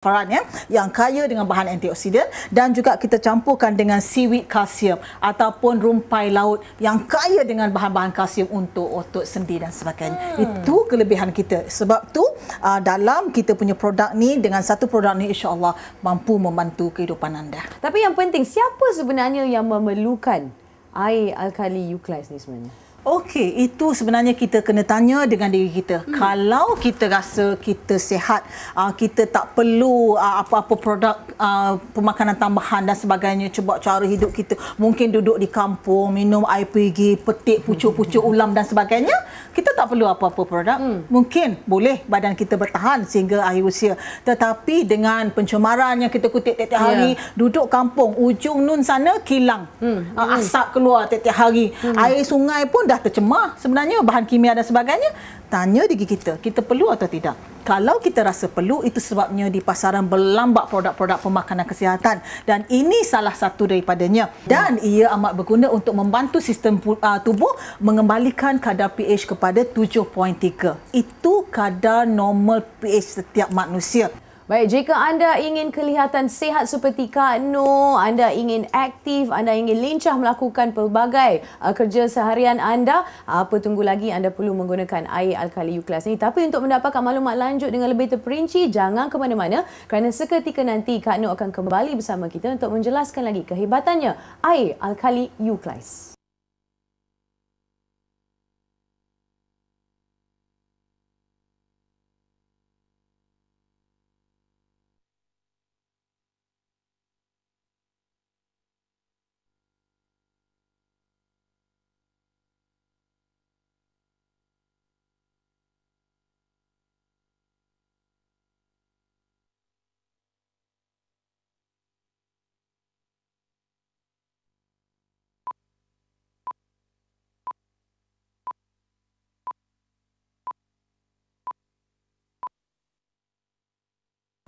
Faran ya yang kaya dengan bahan antioksidan dan juga kita campurkan dengan seaweed kalsium ataupun rumpai laut yang kaya dengan bahan-bahan kalsium untuk otot sendi dan sebagainya. Hmm. Itu kelebihan kita. Sebab tu uh, dalam kita punya produk ni dengan satu produk ni insya-Allah mampu membantu kehidupan anda. Tapi yang penting siapa sebenarnya yang memerlukan air alkali eucalyptus ni sebenarnya? Okey, itu sebenarnya kita kena tanya dengan diri kita. Hmm. Kalau kita rasa kita sihat, uh, kita tak perlu uh, apa-apa produk uh, pemakanan tambahan dan sebagainya, cuba cara hidup kita. Mungkin duduk di kampung, minum air pergi, petik pucuk-pucuk ulam dan sebagainya, kita tak perlu apa-apa produk. Hmm. Mungkin boleh badan kita bertahan sehingga akhir usia. Tetapi dengan pencemaran yang kita kutip tiap-tiap ya. hari, yeah. duduk kampung, ujung nun sana kilang. Hmm. Uh, asap keluar tiap-tiap hari. Hmm. Air sungai pun dah tercemar sebenarnya bahan kimia dan sebagainya tanya diri kita kita perlu atau tidak? Kalau kita rasa perlu itu sebabnya di pasaran berlambak produk-produk pemakanan kesihatan. Dan ini salah satu daripadanya. Dan ia amat berguna untuk membantu sistem uh, tubuh mengembalikan kadar pH kepada 7.3 itu kadar normal pH setiap manusia Baik, jika anda ingin kelihatan sihat seperti Kak Noh, anda ingin aktif, anda ingin lincah melakukan pelbagai uh, kerja seharian anda, apa tunggu lagi anda perlu menggunakan air alkali Euclas ini. Tapi untuk mendapatkan maklumat lanjut dengan lebih terperinci, jangan ke mana-mana kerana seketika nanti Kak Noh akan kembali bersama kita untuk menjelaskan lagi kehebatannya air alkali Euclas.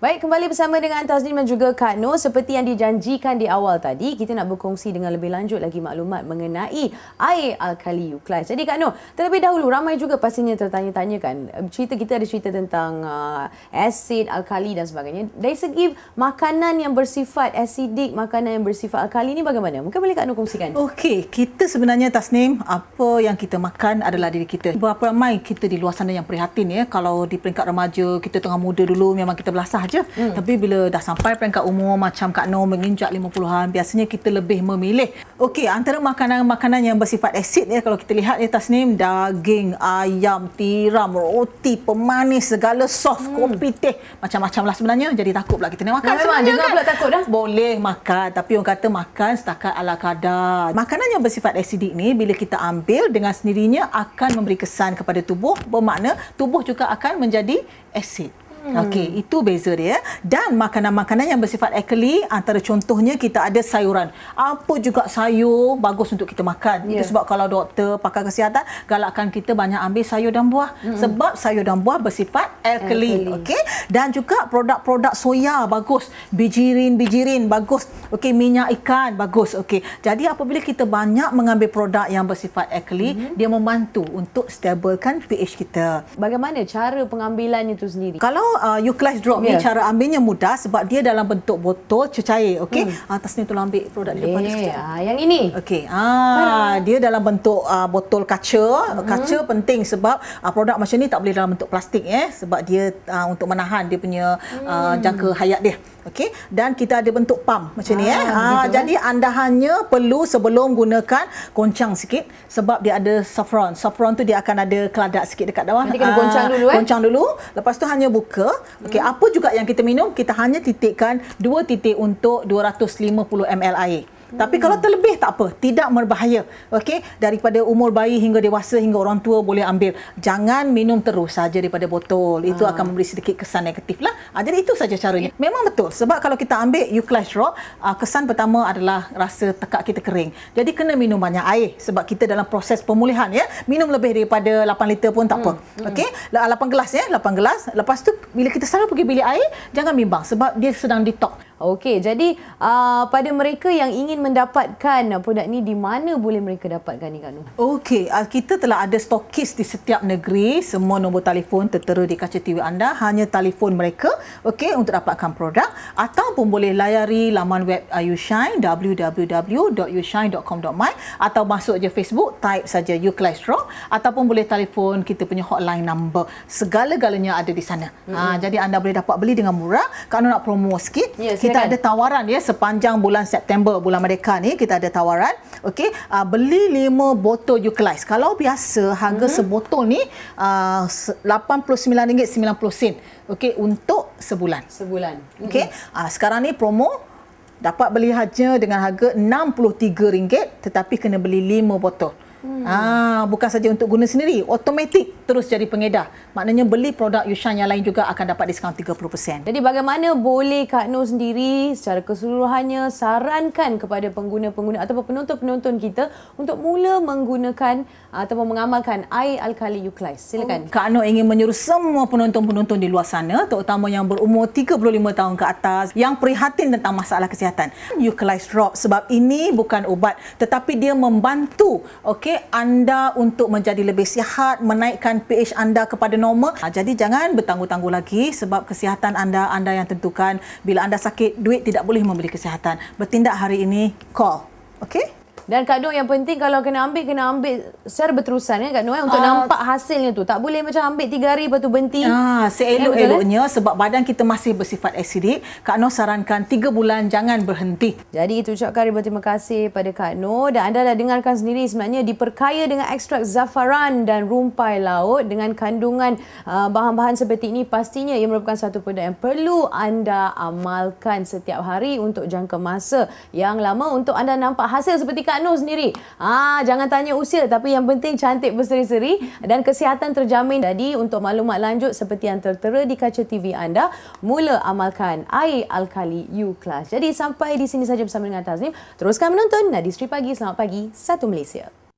Baik, kembali bersama dengan Tazlim dan juga Kak Noh. Seperti yang dijanjikan di awal tadi, kita nak berkongsi dengan lebih lanjut lagi maklumat mengenai air alkali Euclid. Jadi Kak Noh, terlebih dahulu ramai juga pastinya tertanya-tanya kan. Cerita kita ada cerita tentang uh, asid, alkali dan sebagainya. Dari segi makanan yang bersifat asidik, makanan yang bersifat alkali ni bagaimana? Mungkin boleh Kak Noh kongsikan? Okey, kita sebenarnya Tasnim, apa yang kita makan adalah diri kita. Berapa ramai kita di luar sana yang prihatin ya. Kalau di peringkat remaja, kita tengah muda dulu memang kita belasah saja. Hmm. Tapi bila dah sampai peringkat umur macam Kak Noh menginjak 50-an, biasanya kita lebih memilih. Okey, antara makanan-makanan yang bersifat asid ya kalau kita lihat ni daging, ayam, tiram, roti, pemanis, segala sos, hmm. kopi, teh, macam-macam lah sebenarnya. Jadi takut pula kita nak makan. Memang jangan kan? pula takut dah. Boleh makan, tapi orang kata makan setakat ala kadar. Makanan yang bersifat asidik ni bila kita ambil dengan sendirinya akan memberi kesan kepada tubuh, bermakna tubuh juga akan menjadi asid. Hmm. Okey, itu beza dia. Dan makanan-makanan yang bersifat alkali, antara contohnya kita ada sayuran. Apa juga sayur bagus untuk kita makan. Yeah. Itu sebab kalau doktor, pakar kesihatan, galakkan kita banyak ambil sayur dan buah. Hmm. Sebab sayur dan buah bersifat alkali. Okey. Dan juga produk-produk soya bagus. Bijirin-bijirin bagus. Okey, minyak ikan bagus. Okey. Jadi apabila kita banyak mengambil produk yang bersifat alkali, hmm. dia membantu untuk stabilkan pH kita. Bagaimana cara pengambilan itu sendiri? Kalau uh, Euclid drop yeah. ni cara ambilnya mudah sebab dia dalam bentuk botol cecair okey hmm. atas ni tolong ambil produk di depan yeah. tu ah yang ini. Okey ah dia dalam bentuk uh, botol kaca. Hmm. kaca penting sebab uh, produk macam ni tak boleh dalam bentuk plastik eh? Sebab dia uh, untuk menahan dia punya hmm. uh, jangka hayat dia okey dan kita ada bentuk pam macam ah, ni eh? Ah, jadi anda hanya perlu sebelum gunakan goncang sikit sebab dia ada saffron. Saffron tu dia akan ada keladak sikit dekat bawah. Jadi kena goncang dulu eh? goncang dulu. Lepas tu hanya buka Okey, hmm. apa juga yang kita minum, kita hanya titikkan dua titik untuk 250 ml air. Tapi kalau terlebih tak apa, tidak berbahaya. Okey, daripada umur bayi hingga dewasa hingga orang tua boleh ambil. Jangan minum terus saja daripada botol. Itu ha. akan memberi sedikit kesan negatif lah. Ha, jadi itu saja caranya. Memang betul. Sebab kalau kita ambil Drop, ha, kesan pertama adalah rasa tekak kita kering. Jadi kena minum banyak air sebab kita dalam proses pemulihan ya. Minum lebih daripada 8 liter pun tak apa. Hmm. Okey, 8 gelas ya, 8 gelas. Lepas tu bila kita selalu pergi bilik air, jangan bimbang sebab dia sedang detox. Okey, jadi uh, pada mereka yang ingin mendapatkan produk ni di mana boleh mereka dapatkan ni Kak Nur? Okey, uh, kita telah ada stokis di setiap negeri. Semua nombor telefon tertera di kaca TV anda. Hanya telefon mereka okey untuk dapatkan produk ataupun boleh layari laman web Ayushine www.yushine.com.my atau masuk je Facebook type saja Euclystro ataupun boleh telefon kita punya hotline number. Segala-galanya ada di sana. Mm-hmm. Ha, jadi anda boleh dapat beli dengan murah. Kalau nak promo sikit, Ya, kita ada tawaran ya sepanjang bulan September bulan Merdeka ni kita ada tawaran. Okey, uh, beli 5 botol Euclist. Kalau biasa harga mm-hmm. sebotol ni uh, RM89.90. Okey, untuk sebulan. Sebulan. Okey. Uh, sekarang ni promo dapat beli haja dengan harga RM63 tetapi kena beli 5 botol. Hmm. Ah, bukan saja untuk guna sendiri, automatik terus jadi pengedar. Maknanya beli produk Yushan yang lain juga akan dapat diskaun 30%. Jadi bagaimana boleh Kak Nur sendiri secara keseluruhannya sarankan kepada pengguna-pengguna ataupun penonton-penonton kita untuk mula menggunakan ataupun mengamalkan air alkali Euclist. Silakan. Kak Noh ingin menyuruh semua penonton-penonton di luar sana, terutama yang berumur 35 tahun ke atas, yang prihatin tentang masalah kesihatan. Eucalyptus Drop sebab ini bukan ubat tetapi dia membantu okey anda untuk menjadi lebih sihat, menaikkan pH anda kepada normal. Ha, jadi jangan bertangguh-tangguh lagi sebab kesihatan anda anda yang tentukan. Bila anda sakit, duit tidak boleh membeli kesihatan. Bertindak hari ini, call. Okey? Dan Kak Nur yang penting kalau kena ambil, kena ambil secara berterusan ya Kak Nur ya, untuk Ah. nampak hasilnya tu. Tak boleh macam ambil tiga hari lepas tu berhenti. Betul, seelok-eloknya sebab badan kita masih bersifat asidik, Kak Noh sarankan 3 bulan jangan berhenti. Jadi itu ucapkan ribuan terima kasih pada Kak Nur dan anda dah dengarkan sendiri sebenarnya diperkaya dengan ekstrak zafaran dan rumpai laut dengan kandungan uh, bahan-bahan seperti ini pastinya ia merupakan satu produk yang perlu anda amalkan setiap hari untuk jangka masa yang lama untuk anda nampak hasil seperti Kak Nur sendiri. Ah jangan tanya usia tapi yang penting cantik berseri-seri dan kesihatan terjamin. Jadi untuk maklumat lanjut seperti yang tertera di kaca TV anda, mula amalkan air alkali U Class. Jadi sampai di sini saja bersama dengan Taznim. Teruskan menonton Nadi Sri Pagi. Selamat pagi. Satu Malaysia.